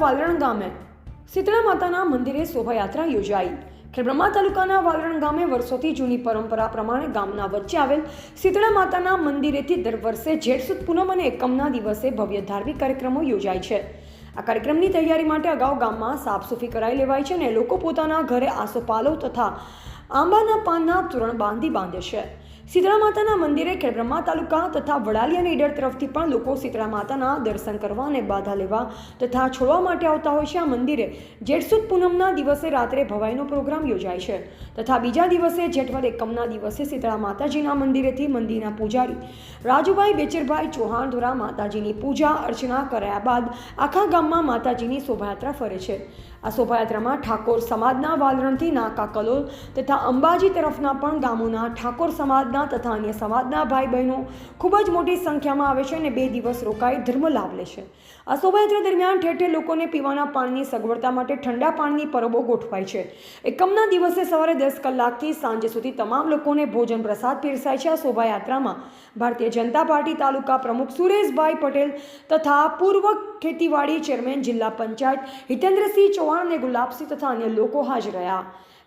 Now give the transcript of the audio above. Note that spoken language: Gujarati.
વાલરણ ગામે શીતળા માતાના મંદિરે શોભાયાત્રા યોજાઈ. ખેડબ્રહ્મા તાલુકાના વાલરણ ગામે વર્ષોથી જૂની પરંપરા પ્રમાણે ગામના વચ્ચે આવેલ શીતળા માતાના મંદિરેથી દર વર્ષે જેઠ પૂનમ અને એકમના દિવસે ભવ્ય ધાર્મિક કાર્યક્રમો યોજાય છે. આ કાર્યક્રમની તૈયારી માટે અગાઉ ગામમાં સાફસૂફી કરાઈ લેવાય છે અને લોકો પોતાના ઘરે આસોપાલવ તથા આંબાના પાનના તોરણ બાંધી બાંધે છે. શીતળા માતાના મંદિરે ખેડબ્રહ્મા તાલુકા તથા વડાલી અને ઈડર તરફથી પણ લોકો શીતળા માતાના દર્શન કરવા અને બાધા લેવા તથા છોડવા માટે આવતા હોય છે આ મંદિરે. જેઠસુદ પૂનમના દિવસે રાત્રે ભવાઈનો પ્રોગ્રામ યોજાય છે તથા બીજા દિવસે જેઠવદ એકમના દિવસે શીતળા માતાજીના મંદિરેથી મંદિરના પૂજારી રાજુભાઈ બેચરભાઈ ચૌહાણ દ્વારા માતાજીની પૂજા, અર્ચના કરાયા બાદ આખા ગામમાં માતાજીની શોભાયાત્રા ફરે છે. આ શોભાયાત્રામાં ઠાકોર સમાજના વાલરણથી નાકા કલોલ તથા અંબાજી તરફના પણ ગામોના ઠાકોર સમાજના તથા અન્ય સમાજના ભાઈ બહેનો ખૂબ જ મોટી સંખ્યામાં આવે છે અને બે દિવસ રોકાઈ ધર્મ લાભ લે છે. આ શોભાયાત્રા દરમિયાન ઠેર ઠેર લોકોને પીવાના પાણીની સગવડતા માટે ઠંડા પાણીની પરબો ગોઠવાય છે. એકમના દિવસે સવારે દસ કલાકથી સાંજે સુધી તમામ લોકોને ભોજન પ્રસાદ પીરસાય છે. આ શોભાયાત્રામાં ભારતીય જનતા પાર્ટી તાલુકા પ્રમુખ સુરેશભાઈ પટેલ તથા પૂર્વ ખેતીવાડી ચેરમેન જિલ્લા પંચાયત હિતેન્દ્રસિંહ ચૌહાણ અને ગુલાબસિંહ તથા અન્ય લોકો હાજર રહ્યા.